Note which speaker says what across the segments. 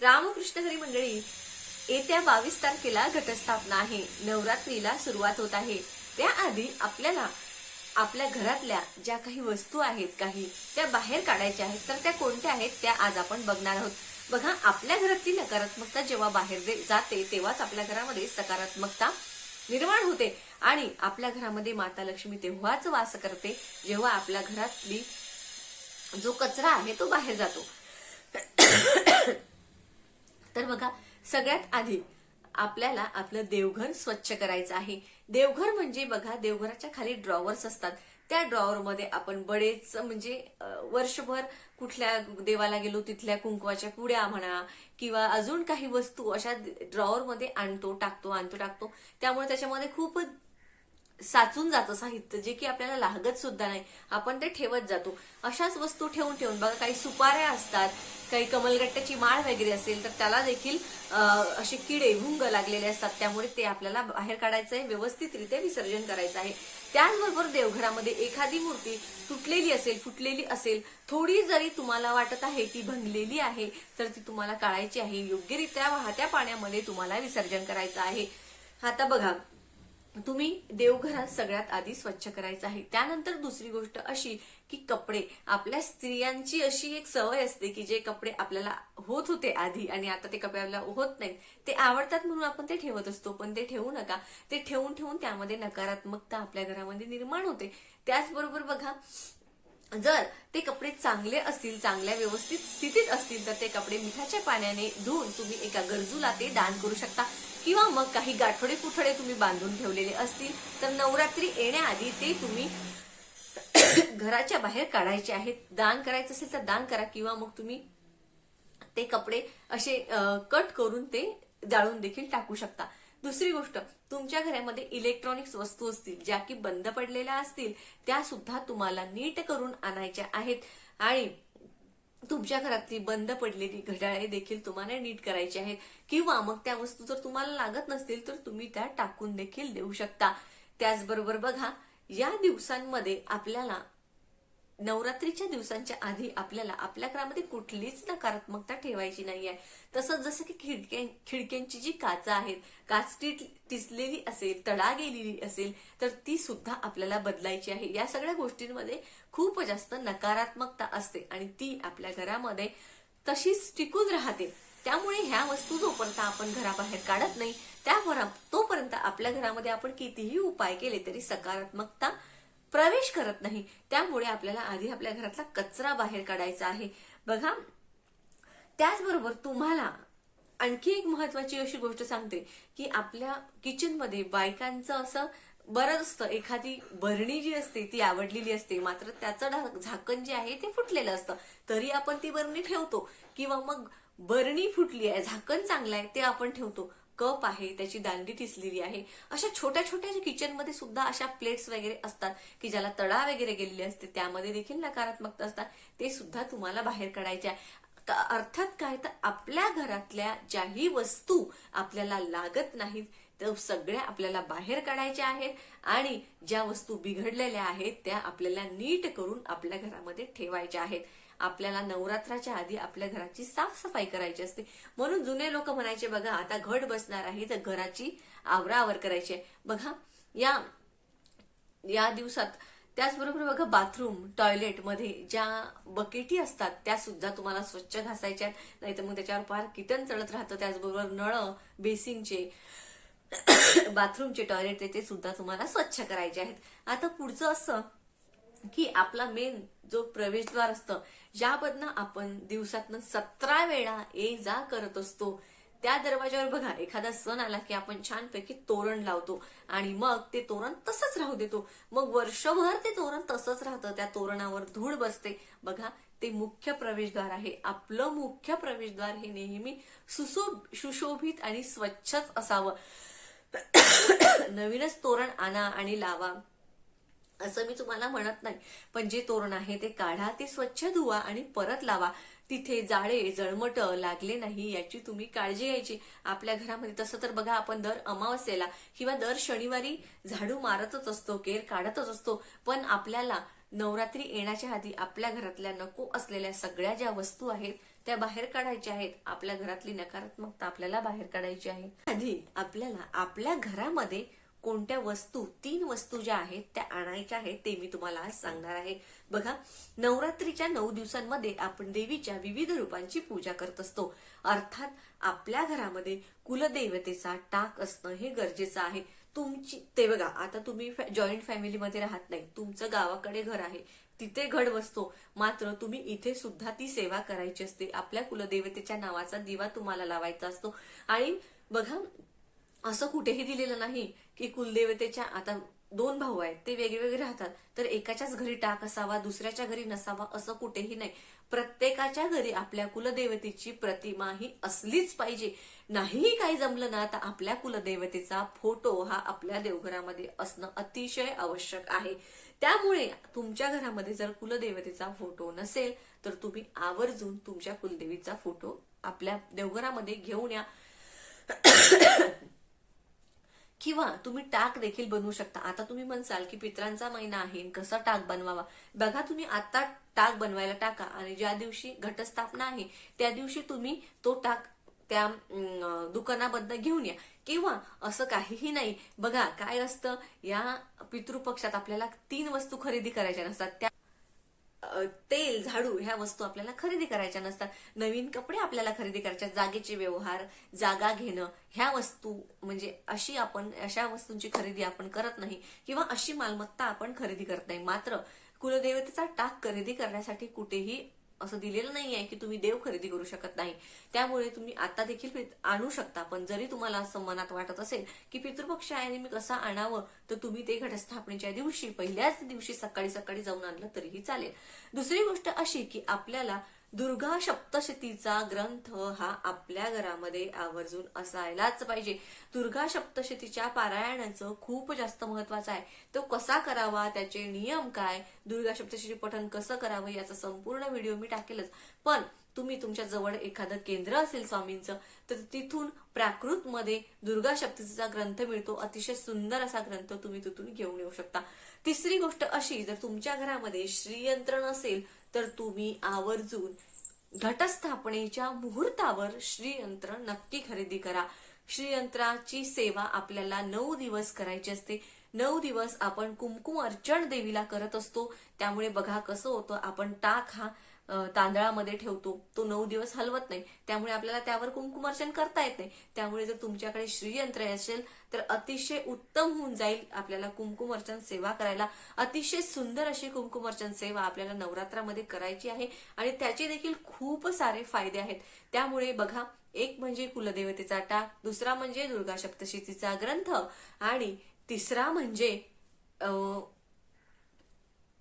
Speaker 1: रामकृष्ण हरी मंडळी येत्या बावीस तारखेला घटस्थापना आहे. नवरात्रीला सुरुवात होत आहे. त्याआधी आपल्याला आपल्या घरातल्या ज्या काही वस्तू आहेत काही त्या बाहेर काढायच्या आहेत. तर त्या कोणत्या आहेत त्या आज आपण बघणार आहोत. बघा आपल्या घरातली नकारात्मकता जेव्हा बाहेर दे- जाते तेव्हाच आपल्या घरामध्ये सकारात्मकता निर्माण होते. आणि आपल्या घरामध्ये माता लक्ष्मी तेव्हाच वास करते जेव्हा आपल्या घरातली जो कचरा आहे तो बाहेर जातो. तर बघा सगळ्यात आधी आपल्याला आपलं देवघर स्वच्छ करायचं आहे. देवघर म्हणजे बघा देवघराच्या खाली ड्रॉवर्स असतात. त्या ड्रॉवरमध्ये आपण बरेच म्हणजे वर्षभर कुठल्या देवाला गेलो तिथल्या कुंकवाच्या पुड्या म्हणा किंवा अजून काही वस्तू अशा ड्रॉवरमध्ये आणतो टाकतो आणतो टाकतो. त्यामुळे त्याच्यामध्ये खूप साचून जातं साहित्य जे की आपल्याला लागत सुद्धा नाही. आपण ते ठेवत जातो. अशाच वस्तू ठेवून ठेवून. बघा काही सुपाऱ्या असतात काही कमलगट्ट्याची माळ वगैरे असेल तर त्याला देखील असे किडे भुंग लागलेले असतात. त्यामुळे ते आपल्याला बाहेर काढायचं आहे व्यवस्थितरित्या विसर्जन करायचं आहे. त्याचबरोबर देवघरामध्ये एखादी मूर्ती तुटलेली असेल फुटलेली असेल थोडी जरी तुम्हाला वाटत आहे ती भंगलेली आहे तर ती तुम्हाला काढायची आहे. योग्यरित्या वाहत्या पाण्यामध्ये तुम्हाला विसर्जन करायचं आहे. आता बघा तुम्ही देवघरात सगळ्यात आधी स्वच्छ करायचं आहे. त्यानंतर दुसरी गोष्ट अशी की कपडे. आपल्या स्त्रियांची अशी एक सवय असते की जे कपडे आपल्याला होत होते आधी आणि आता ते कपडे आपल्याला होत नाहीत. ते आवडतात म्हणून आपण ते ठेवत असतो पण ते ठेवू नका. ते ठेवून ठेवून त्यामध्ये नकारात्मकता आपल्या घरामध्ये निर्माण होते. त्याचबरोबर बघा जर ते कपडे चांगले असतील चांगल्या व्यवस्थित स्थितीत असतील तर ते कपडे मिठाच्या पाण्याने धुवून तुम्ही एका गरजूला ते दान करू शकता. किंवा मग काही गाठोडे कुठडे तुम्ही बांधून ठेवलेले असतील तर नवरात्री येण्याआधी ते तुम्ही घराच्या बाहेर काढायचे आहेत. दान करायचं असेल तर दान करा किंवा मग तुम्ही ते कपडे असे कट करून ते जाळून देखील टाकू शकता. दुसरी गोष्ट तुमच्या घरामध्ये इलेक्ट्रॉनिक्स वस्तू असतील ज्या की बंद पडलेल्या असतील त्या सुद्धा तुम्हाला नीट करून आणायच्या आहेत. आणि तुमच्या घरातली बंद पडलेली घड्याळे देखील तुम्हाला नीट करायची आहेत. किंवा मग त्या वस्तू जर तुम्हाला लागत नसतील तर तुम्ही त्या टाकून देखील देऊ शकता. त्याचबरोबर बघा या दिवसांमध्ये आपल्याला नवरात्रीच्या दिवसांच्या आधी आपल्याला आपल्या घरामध्ये कुठलीच नकारात्मकता ठेवायची नाही आहे. तसंच जसं की खिडक्या खिडक्यांची जी काच आहेत काच टिसलेली असेल तडा गेलेली असेल तर ती सुद्धा आपल्याला बदलायची आहे. या सगळ्या गोष्टींमध्ये खूप जास्त नकारात्मकता असते आणि ती आपल्या घरामध्ये तशीच टिकून राहते. त्यामुळे ह्या वस्तू जोपर्यंत आपण घराबाहेर काढत नाही त्या तोपर्यंत आपल्या घरामध्ये आपण कितीही उपाय केले तरी सकारात्मकता प्रवेश करत नाही. त्यामुळे आपल्याला आधी आपल्या घरातला कचरा बाहेर काढायचा आहे. बघा त्याचबरोबर तुम्हाला आणखी एक महत्वाची अशी गोष्ट सांगते की आपल्या किचनमध्ये बायकांचं असं बरंच असतं. एखादी बरणी जी असते ती आवडलेली असते. मात्र त्याचं झाकण जे आहे ते फुटलेलं असतं. तरी आपण ती बरणी ठेवतो. किंवा मग बरणी फुटली आहे झाकण चांगलं आहे ते आपण ठेवतो. कप आहे त्याची दांडी टिसलेली आहे. अशा छोट्या छोट्या किचनमध्ये सुद्धा अशा प्लेट्स वगैरे असतात की ज्याला तडा वगैरे गेलेली असते त्यामध्ये देखील नकारात्मकता असतात. ते सुद्धा तुम्हाला बाहेर काढायचे आहे का- अर्थात काय? तर आपल्या घरातल्या ज्याही वस्तू आपल्याला लागत नाहीत त्या सगळ्या आपल्याला बाहेर काढायच्या आहेत आणि ज्या वस्तू बिघडलेल्या आहेत त्या आपल्याला नीट करून आपल्या घरामध्ये ठेवायच्या आहेत. आपल्याला नवरात्राच्या आधी आपल्या घराची साफसफाई करायची असते. म्हणून जुने लोक म्हणायचे बघा आता घट बसणार आहे तर घराची आवराआवर करायची आहे. बघा या या दिवसात त्याचबरोबर बघा बाथरूम टॉयलेटमध्ये ज्या बकेटी असतात त्या सुद्धा तुम्हाला स्वच्छ घासायच्या आहेत. नाहीतर मग त्याच्यावर फार किटन चढत राहतं. त्याचबरोबर नळ बेसिनचे बाथरूमचे टॉयलेट ते सुद्धा तुम्हाला स्वच्छ करायचे आहेत. आता पुढचं असं की आपला मेन जो प्रवेशद्वार असतं ज्यामधनं आपण दिवसातनं सतरा वेळा ये जा करत असतो त्या दरवाजावर बघा एखादा सण आला की आपण छानपैकी तोरण लावतो आणि मग ते तोरण तसंच राहू देतो. मग वर्षभर ते तोरण तसंच राहतं त्या तोरणावर धूळ बसते. बघा ते मुख्य प्रवेशद्वार आहे. आपलं मुख्य प्रवेशद्वार हे नेहमी सुशो सुशोभित आणि स्वच्छच असावं. नवीनच तोरण आणा आणि लावा. असं मी तुम्हाला म्हणत नाही. पण जे तोरण आहे ते काढा ते स्वच्छ धुवा आणि परत लावा. तिथे जाळे जळमट लागले नाही याची तुम्ही काळजी घ्यायची. आपल्या घरामध्ये तसं तर बघा आपण दर अमावस्येला किंवा दर शनिवारी झाडू मारतच असतो केर काढतच असतो. पण आपल्याला नवरात्री येण्याच्या आधी आपल्या घरातल्या नको असलेल्या सगळ्या ज्या वस्तू आहेत त्या बाहेर काढायच्या आहेत. आपल्या घरातली नकारात्मकता आपल्याला बाहेर काढायची आहे. आधी आपल्याला आपल्या घरामध्ये कोणत्या वस्तू तीन वस्तू ज्या आहेत त्या आणायच्या आहेत ते मी तुम्हाला आज सांगणार आहे. बघा नवरात्रीच्या नऊ दिवसांमध्ये आपण देवीच्या विविध रूपांची पूजा करत असतो. अर्थात आपल्या घरामध्ये कुलदेवतेचा टाक असणं हे गरजेचं आहे. तुमची ते बघा आता तुम्ही जॉईंट फॅमिलीमध्ये राहत नाही. तुमचं गावाकडे घर आहे तिथे घड बसतो. मात्र तुम्ही इथे सुद्धा ती सेवा करायची असते. आपल्या कुलदेवतेच्या नावाचा दिवा तुम्हाला लावायचा असतो. आणि बघा असं कुठेही दिलेलं नाही की कुलदेवतेच्या आता दोन भाऊ आहेत ते वेगवेगळे राहतात. तर एकाच्याच घरी टाक असावा दुसऱ्याच्या घरी नसावा असं कुठेही नाही. प्रत्येकाच्या घरी आपल्या कुलदेवतेची प्रतिमा ही असलीच पाहिजे. नाहीही काही जमलं ना तर आपल्या कुलदेवतेचा फोटो हा आपल्या देवघरामध्ये असणं अतिशय आवश्यक आहे. त्यामुळे तुमच्या घरामध्ये जर कुलदेवतेचा फोटो नसेल तर तुम्ही आवर्जून तुमच्या कुलदेवीचा फोटो आपल्या देवघरामध्ये घेऊन या. किंवा तुम्ही टाक देखील बनवू शकता. आता तुम्ही म्हणसाल की पित्रांचा महिना आहे कसा टाक बनवावा? बघा तुम्ही आता टाक बनवायला टाका आणि ज्या दिवशी घटस्थापना आहे त्या दिवशी तुम्ही तो टाक त्या दुकानाबद्दल घेऊन या. किंवा असं काहीही नाही. बघा काय असतं? या पितृपक्षात आपल्याला तीन वस्तू खरेदी करायच्या नसतात. त्या तेल झाडू ह्या वस्तू आपल्याला खरेदी करायच्या नसतात. नवीन कपडे आपल्याला खरेदी करायच्या जागेचे व्यवहार जागा घेणं ह्या वस्तू म्हणजे अशी आपण अशा वस्तूंची खरेदी आपण करत नाही किंवा अशी मालमत्ता आपण खरेदी करत नाही. मात्र कुलदेवतेचा टाक खरेदी करण्यासाठी कुठेही असं दिलेलं नाही आहे की तुम्ही देव खरेदी करू शकत नाही. त्यामुळे तुम्ही आता देखील आणू शकता. पण जरी तुम्हाला असं मनात वाटत असेल की पितृपक्ष आहे आणि मी कसं आणावं तर तुम्ही ते घटस्थापनेच्या दिवशी पहिल्याच दिवशी सकाळी सकाळी जाऊन आणलं तरीही चालेल. दुसरी गोष्ट अशी की आपल्याला दुर्गा सप्तशतीचा ग्रंथ हा आपल्या घरामध्ये आवर्जून असायलाच पाहिजे. दुर्गा सप्तशतीच्या पारायणाचं खूप जास्त महत्वाचं आहे. तो कसा करावा त्याचे नियम काय दुर्गा सप्तशती पठण कसं करावं याचा संपूर्ण व्हिडिओ मी टाकेलच. पण तुम्ही तुमच्या जवळ एखादं केंद्र असेल स्वामींचं तर तिथून प्राकृत मध्ये दुर्गा सप्तशतीचा ग्रंथ मिळतो. अतिशय सुंदर असा ग्रंथ तुम्ही तिथून घेऊन येऊ शकता. तिसरी गोष्ट अशी जर तुमच्या घरामध्ये श्रीयंत्र नसेल तर तुम्ही आवर्जून घटस्थापनेच्या मुहूर्तावर श्रीयंत्र नक्की खरेदी करा. श्रीयंत्राची सेवा आपल्याला नऊ दिवस करायची असते. नऊ दिवस आपण कुमकुम अर्चण देवीला करत असतो. त्यामुळे बघा कसं होतं आपण टाक हा तांदळामध्ये ठेवतो. तो नऊ दिवस हलवत नाही. त्यामुळे आपल्याला त्यावर कुंकुमर्चन करता येत नाही. त्यामुळे जर तुमच्याकडे श्रीयंत्र असेल तर अतिशय उत्तम होऊन जाईल आपल्याला कुंकुमर्चन सेवा करायला. अतिशय सुंदर अशी कुंकुमर्चन सेवा आपल्याला नवरात्रामध्ये करायची आहे आणि त्याचे देखील खूप सारे फायदे आहेत. त्यामुळे बघा एक म्हणजे कुलदेवतेचा टाक दुसरा म्हणजे दुर्गा सप्तशतीचा ग्रंथ आणि तिसरा म्हणजे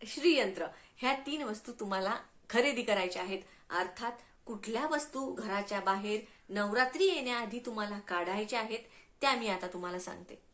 Speaker 1: श्रीयंत्र. ह्या तीन वस्तू तुम्हाला खरेदी करायच्या आहेत. अर्थात कुठल्या वस्तू घराच्या बाहेर नवरात्री येण्याआधी तुम्हाला काढायच्या आहेत त्या मी आता तुम्हाला सांगते.